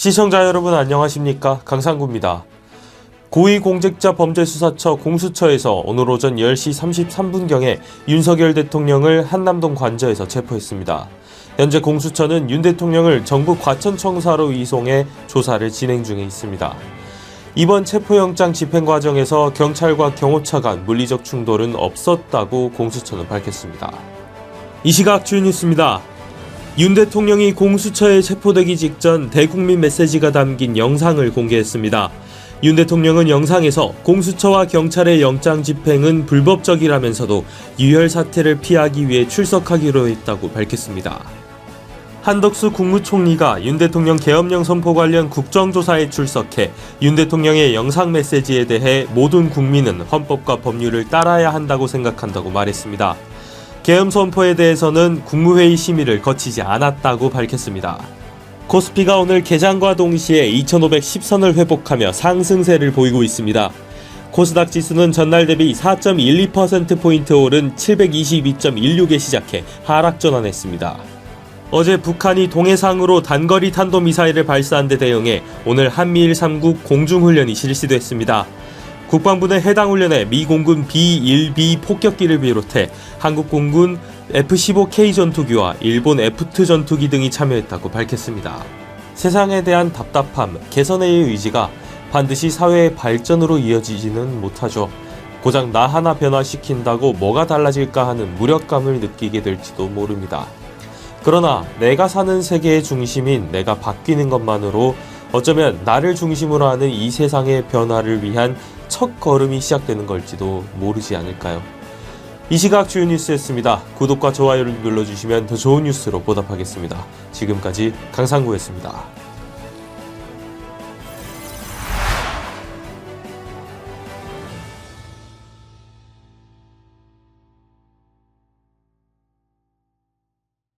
시청자 여러분 안녕하십니까 강상구입니다. 고위공직자범죄수사처 공수처에서 오늘 오전 10시 33분경에 윤석열 대통령을 한남동 관저에서 체포했습니다. 현재 공수처는 윤 대통령을 정부 과천청사로 이송해 조사를 진행 중에 있습니다. 이번 체포영장 집행 과정에서 경찰과 경호차 간 물리적 충돌은 없었다고 공수처는 밝혔습니다. 이 시각 주요 뉴스입니다. 윤 대통령이 공수처에 체포되기 직전 대국민 메시지가 담긴 영상을 공개했습니다. 윤 대통령은 영상에서 공수처와 경찰의 영장 집행은 불법적이라면서도 유혈 사태를 피하기 위해 출석하기로 했다고 밝혔습니다. 한덕수 국무총리가 윤 대통령 계엄령 선포 관련 국정조사에 출석해 윤 대통령의 영상 메시지에 대해 모든 국민은 헌법과 법률을 따라야 한다고 생각한다고 말했습니다. 계엄 선포에 대해서는 국무회의 심의를 거치지 않았다고 밝혔습니다. 코스피가 오늘 개장과 동시에 2510선을 회복하며 상승세를 보이고 있습니다. 코스닥 지수는 전날 대비 4.12%포인트 오른 722.16에 시작해 하락 전환했습니다. 어제 북한이 동해상으로 단거리 탄도미사일을 발사한 데 대응해 오늘 한미일 3국 공중훈련이 실시됐습니다. 국방부는 해당 훈련에 미 공군 B-1B 폭격기를 비롯해 한국 공군 F-15K 전투기와 일본 F-2 전투기 등이 참여했다고 밝혔습니다. 세상에 대한 답답함, 개선의 의지가 반드시 사회의 발전으로 이어지지는 못하죠. 고작 나 하나 변화시킨다고 뭐가 달라질까 하는 무력감을 느끼게 될지도 모릅니다. 그러나 내가 사는 세계의 중심인 내가 바뀌는 것만으로 어쩌면 나를 중심으로 하는 이 세상의 변화를 위한 첫 걸음이 시작되는 걸지도 모르지 않을까요? 이 시각 주요 뉴스였습니다. 구독과 좋아요를 눌러주시면 더 좋은 뉴스로 보답하겠습니다. 지금까지 강상구였습니다.